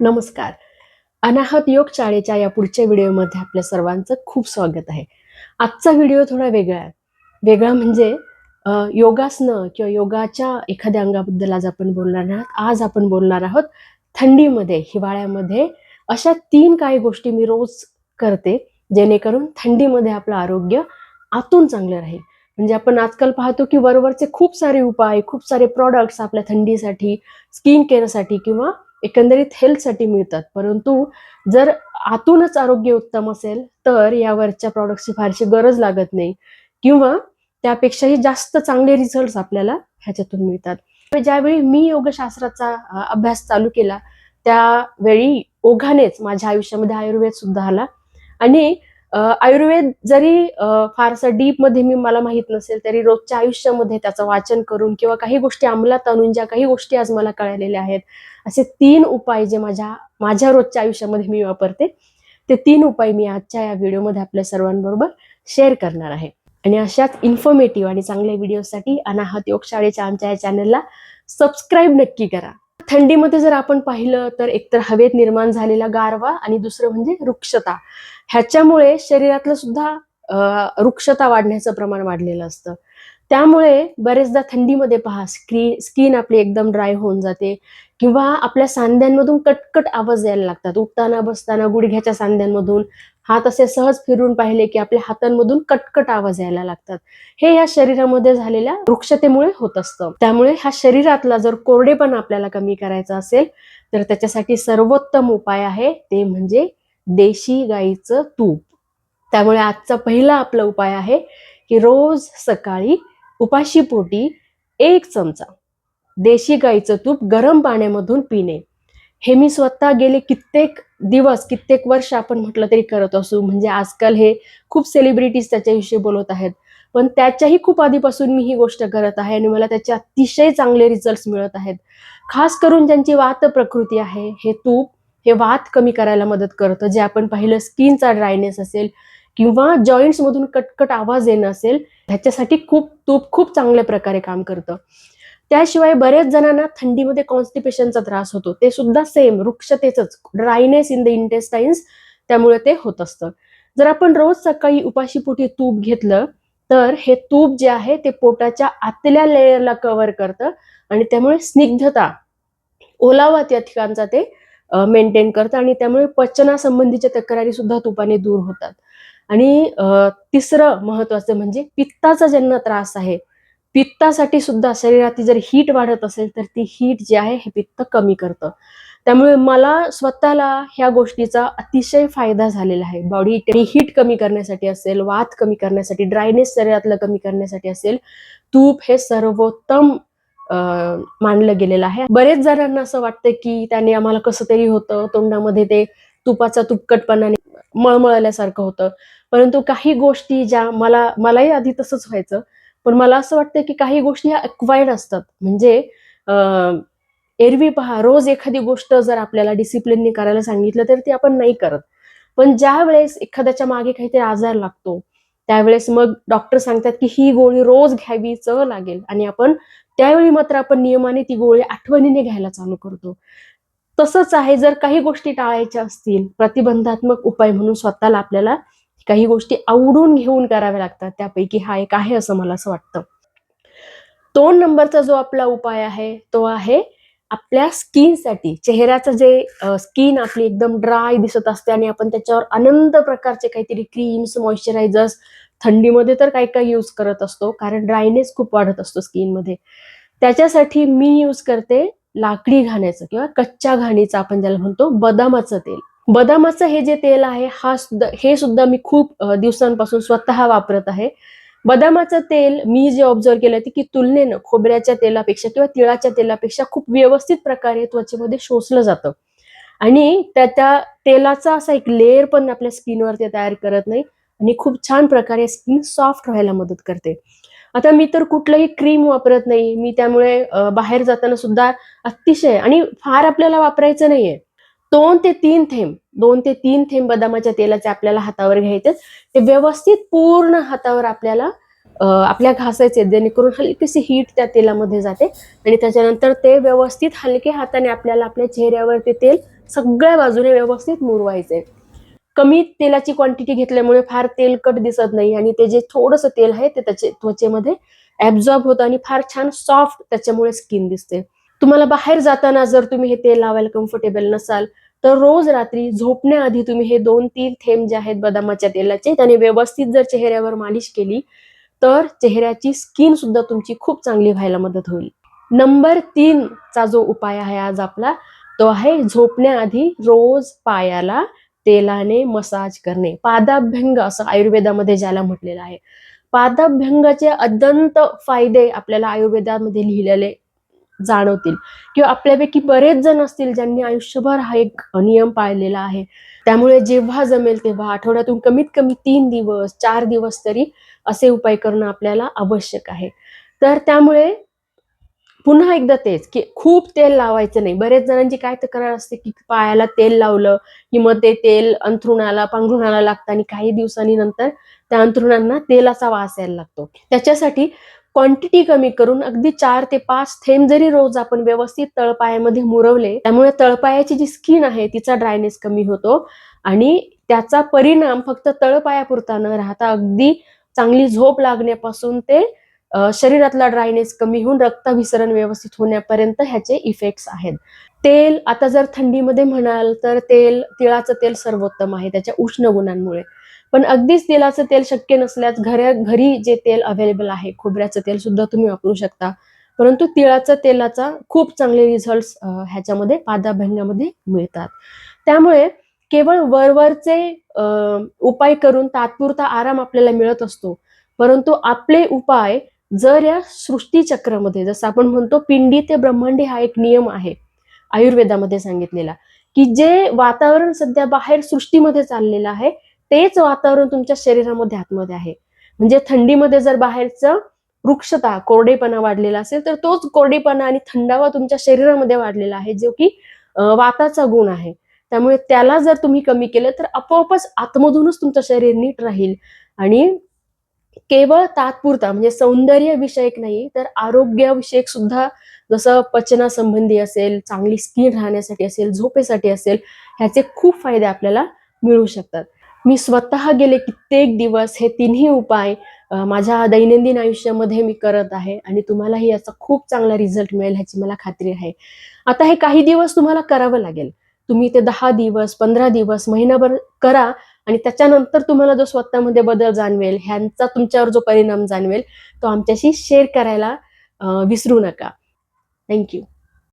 नमस्कार. अनाहत योग शाळेच्या या पुढच्या व्हिडिओमध्ये आपल्या सर्वांचं खूप स्वागत आहे. आजचा व्हिडिओ थोडा वेगळा आहे. वेगळा म्हणजे योगासनं किंवा योगाच्या एखाद्या अंगाबद्दल आज आपण बोलणार आहोत. आज आपण बोलणार आहोत थंडीमध्ये हिवाळ्यामध्ये अशा तीन काही गोष्टी मी रोज करते जेणेकरून थंडीमध्ये आपलं आरोग्य आतून चांगलं राहील. म्हणजे आपण आजकाल पाहतो की वरवरचे खूप सारे उपाय खूप सारे प्रॉडक्ट्स आपल्या थंडीसाठी स्किन केअरसाठी किंवा एकंदरीत हेल्थसाठी मिळतात. परंतु जर आतूनच आरोग्य उत्तम असेल तर यावरच्या प्रॉडक्टची फारशी गरज लागत नाही. किंवा त्यापेक्षाही जास्त चांगले रिझल्ट आपल्याला ह्याच्यातून मिळतात. ज्यावेळी मी योगशास्त्राचा अभ्यास चालू केला त्यावेळी ओघानेच माझ्या आयुष्यामध्ये आयुर्वेद सुद्धा आला. आणि आयुर्वेद जरी फारसा डीपमध्ये मी मला माहीत नसेल तरी रोजच्या आयुष्यामध्ये त्याचं वाचन करून किंवा काही गोष्टी अंमलात आणून ज्या काही गोष्टी आज मला कळलेल्या आहेत असे तीन उपाय जे माझ्या माझ्या रोजच्या आयुष्यामध्ये मी वापरते ते तीन उपाय मी आजच्या या व्हिडिओमध्ये आपल्या सर्वांबरोबर शेअर करणार आहे. आणि अशाच इन्फॉर्मेटिव्ह आणि चांगल्या व्हिडिओसाठी अनाहत योगशाळेच्या आमच्या या चॅनलला सबस्क्राईब नक्की करा. थंडीमध्ये जर आपण पाहिलं तर एकतर हवेत निर्माण झालेला गारवा आणि दुसरं म्हणजे वृक्षता ह्याच्यामुळे शरीरातलं सुद्धा वृक्षता वाढण्याचं प्रमाण वाढलेलं असतं. त्यामुळे बरेचदा थंडीमध्ये पहा स्क्रीन स्किन आपली एकदम ड्राय होऊन जाते किंवा आपल्या सांध्यांमधून कटकट आवाज यायला लागतात. उठताना बसताना गुडघ्याच्या सांध्यांमधून हात असे सहज फिरून पाहिले की आपल्या हातांमधून कटकट आवाज यायला लागतात. हे या शरीरामध्ये झालेल्या वृक्षतेमुळे होत असतं. त्यामुळे ह्या शरीरातला जर कोरडेपण आपल्याला कमी करायचा असेल तर त्याच्यासाठी सर्वोत्तम उपाय आहे ते म्हणजे देशी गाईचं तूप. त्यामुळे आजचा पहिला आपला उपाय आहे की रोज सकाळी उपाशी पोटी एक चमचा देशी गाईचं तूप गरम पाण्यामधून पिणे. हे मी स्वतः गेले कित्येक दिवस कित्येक वर्ष आपण म्हटलं तरी करत असू. म्हणजे आजकाल हे खूप सेलिब्रिटीज त्याच्याविषयी बोलत आहेत. पण त्याच्याही खूप आधीपासून मी ही गोष्ट करत आहे आणि मला त्याचे अतिशय चांगले रिझल्ट मिळत आहेत. खास करून ज्यांची वात प्रकृती आहे हे तूप हे वात कमी करायला मदत करतं. जे आपण पाहिलं स्किनचा ड्रायनेस असेल किंवा जॉईंट्स मधून कटकट आवाज येणं असेल ह्याच्यासाठी खूप तूप खूप चांगल्या प्रकारे काम करतं. त्याशिवाय बरेच जणांना थंडीमध्ये कॉन्स्टिपेशनचा त्रास होतो. ते सुद्धा सेम वृक्षतेच ड्रायनेस इन द इंटेस्टाईन्स त्यामुळे ते होत असतं. जर आपण रोज सकाळी उपाशीपोटी तूप घेतलं तर हे तूप जे आहे ते पोटाच्या आतल्या लेयरला कव्हर करतं आणि त्यामुळे स्निग्धता ओलावा त्या ठिकाणचा ते मेंटेन करतं आणि त्यामुळे पचनासंबंधीच्या तक्रारी सुद्धा तुपाने दूर होतात. आणि तिसरं महत्वाचं म्हणजे पित्ताचा ज्यांना त्रास आहे पित्तासाठी सुद्धा शरीरात जर हीट वाढत असेल तर ती हीट जी आहे हे पित्त कमी करतं. त्यामुळे मला स्वतःला ह्या गोष्टीचा अतिशय फायदा झालेला आहे. बॉडी हीट कमी करण्यासाठी असेल वात कमी करण्यासाठी ड्रायनेस शरीरातलं कमी करण्यासाठी असेल तूप हे सर्वोत्तम मानलं गेलेलं आहे. बरेच जणांना असं वाटतं की त्याने आम्हाला कसं तरी होतं तोंडामध्ये ते तुपाचा तुपकटपणाने मळमळल्यासारखं होतं. परंतु काही गोष्टी ज्या मला मलाही आधी तसंच व्हायचं पण मला असं वाटतं की काही गोष्टी ह्या अक्वायर्ड असतात. म्हणजे एरवी पहा रोज एखादी गोष्ट जर आपल्याला डिसिप्लिनने करायला सांगितलं तर ती आपण नाही करत. पण ज्या वेळेस एखाद्याच्या मागे काहीतरी आजार लागतो त्यावेळेस मग डॉक्टर सांगतात की ही गोळी रोज घ्यावी चव लागेल. आणि आपण त्यावेळी मात्र आपण नियमाने ती गोळी आठवणीने घ्यायला चालू करतो. तसंच आहे जर काही गोष्टी टाळायच्या असतील प्रतिबंधात्मक उपाय म्हणून स्वतःला आपल्याला काही गोष्टी आवडून घेऊन कराव्या लागतात. त्यापैकी हा एक आहे असं मला असं वाटतं. दोन नंबरचा जो आपला उपाय आहे तो आहे आपल्या स्किनसाठी. चेहऱ्याचं जे स्किन आपली एकदम ड्राय दिसत असते आणि आपण त्याच्यावर अनंत प्रकारचे काहीतरी क्रीम्स मॉइश्चरायझर्स थंडीमध्ये तर काही काही यूज करत असतो. कारण ड्रायनेस खूप वाढत असतो स्किनमध्ये. त्याच्यासाठी मी यूज करते लाकडी घाण्याचं किंवा कच्च्या घाणीचं आपण ज्याला म्हणतो बदामाचं तेल. बदामाचं हे जे तेल आहे हा सुद्धा हे सुद्धा मी खूप दिवसांपासून स्वतः वापरत आहे. बदामाचं तेल मी जे ऑब्झर्व केलं ते की तुलनेनं खोबऱ्याच्या तेलापेक्षा किंवा तिळाच्या तेलापेक्षा खूप व्यवस्थित प्रकारे त्वचेमध्ये शोषलं जातं. आणि त्या त्या तेलाचा असा एक लेअर पण आपल्या स्किनवर ते तयार करत नाही आणि खूप छान प्रकारे स्किन सॉफ्ट व्हायला मदत करते. आता मी तर कुठलंही क्रीम वापरत नाही. मी त्यामुळे बाहेर जाताना सुद्धा अतिशय आणि फार आपल्याला वापरायचं नाहीये. दोन ते तीन थेंब दोन ते तीन थेंब बदामाच्या तेलाचे आपल्याला हातावर घ्यायचे ते व्यवस्थित पूर्ण हातावर आपल्याला आपल्या घासायचे जेणेकरून हलकीशी हीट त्या तेलामध्ये जाते. आणि त्याच्यानंतर ते व्यवस्थित हलके हाताने आपल्याला आपल्या चेहऱ्यावर ते तेल सगळ्या बाजूने व्यवस्थित मुरवायचे कमी तेलाची क्वांटिटी घेतल्यामुळे फार तेलकट दिसत नाही. आणि ते जे थोडंसं तेल आहे ते त्याचे त्वचेमध्ये ऍब्झॉर्ब होतं आणि फार छान सॉफ्ट त्याच्यामुळे स्किन दिसते. तुम्हाला बाहेर जाताना जर तुम्ही हे तेल लावायला कम्फर्टेबल नसाल तर रोज रात्री झोपण्याआधी तुम्ही हे दोन तीन थेंब जे आहेत बदामाच्या तेलाचे त्याने व्यवस्थित जर चेहऱ्यावर मालिश केली तर चेहऱ्याची स्किन सुद्धा तुमची खूप चांगली व्हायला मदत होईल. नंबर तीन चा जो उपाय आहे आज आपला तो आहे झोपण्याआधी रोज पायाला तेलाने मसाज करणे. पादाभ्यंग असं आयुर्वेदामध्ये ज्याला म्हटलेलं आहे. पादाभ्यंगाचे अत्यंत फायदे आपल्याला आयुर्वेदामध्ये लिहिलेले जाणवतील. किंवा आपल्यापैकी बरेच जण असतील ज्यांनी आयुष्यभर हा एक नियम पाळलेला आहे. त्यामुळे जेव्हा जमेल तेव्हा आठवड्यातून कमीत कमी तीन दिवस चार दिवस तरी असे उपाय करणं आपल्याला आवश्यक आहे. तर त्यामुळे पुन्हा एकदा तेच की खूप तेल लावायचं नाही. बरेच जणांची काय तक्रार असते की पायाला तेल लावलं की मग ते तेल अंथरुणाला पांघरुणाला लागतं आणि काही दिवसांनी नंतर त्या अंथरुणांना तेलाचा वास यायला लागतो. त्याच्यासाठी क्वांटिटी कमी करून अगदी चार ते पाच थेंब जरी रोज आपण व्यवस्थित तळपायामध्ये मुरवले त्यामुळे तळपायाची जी स्किन आहे तिचा ड्रायनेस कमी होतो आणि त्याचा परिणाम फक्त तळपायापुरता न राहता अगदी चांगली झोप लागण्यापासून ते शरीरातला ड्रायनेस कमी होऊन रक्ताभिसरण व्यवस्थित होण्यापर्यंत ह्याचे इफेक्ट्स आहेत. तेल आता जर थंडीमध्ये म्हणाल तर तेल तिळाचं तेल सर्वोत्तम आहे त्याच्या उष्ण गुणांमुळे. पण अगदीच तेलाचं तेल शक्य नसल्यास घऱ्या घरी जे तेल अवेलेबल आहे खोबऱ्याचं तेल सुद्धा तुम्ही वापरू शकता. परंतु तिळाचं तेलाचा खूप चांगले रिझल्ट ह्याच्यामध्ये पादाभंगामध्ये मिळतात. त्यामुळे केवळ वरवरचे उपाय करून तात्पुरता आराम आपल्याला मिळत असतो. परंतु आपले उपाय जर या सृष्टीचक्रामध्ये जसं आपण म्हणतो पिंडी ते ब्रह्मांडी हा एक नियम आहे आयुर्वेदामध्ये सांगितलेला की जे वातावरण सध्या बाहेर सृष्टीमध्ये चाललेलं आहे तेच वातावरण तुमच्या शरीरामध्ये आतमध्ये आहे. म्हणजे थंडीमध्ये जर बाहेरचं वृक्षता कोरडेपणा वाढलेला असेल तर तोच कोरडेपणा आणि थंडावा तुमच्या शरीरामध्ये वाढलेला आहे जो की वाताचा गुण आहे. त्यामुळे त्याला जर तुम्ही कमी केलं तर आपोआपच आतमधूनच तुमचं शरीर नीट राहील. आणि केवळ तात्पुरता म्हणजे सौंदर्य विषयक नाही तर आरोग्यविषयक सुद्धा जसं पचनासंबंधी असेल चांगली स्किन राहण्यासाठी असेल झोपेसाठी असेल ह्याचे खूप फायदे आपल्याला मिळू शकतात. मी स्वतः गेले कित्येक दिवस हे तिन्ही उपाय माझ्या दैनंदिन आयुष्यामध्ये मी करत आहे आणि तुम्हालाही याचा खूप चांगला रिझल्ट मिळेल ह्याची मला खात्री आहे. आता हे काही दिवस तुम्हाला करावं लागेल. तुम्ही ते दहा दिवस पंधरा दिवस महिनाभर करा आणि त्याच्यानंतर तुम्हाला जो स्वतःमध्ये बदल जाणवेल ह्यांचा तुमच्यावर जो परिणाम जाणवेल तो आमच्याशी शेअर करायला विसरू नका. थँक्यू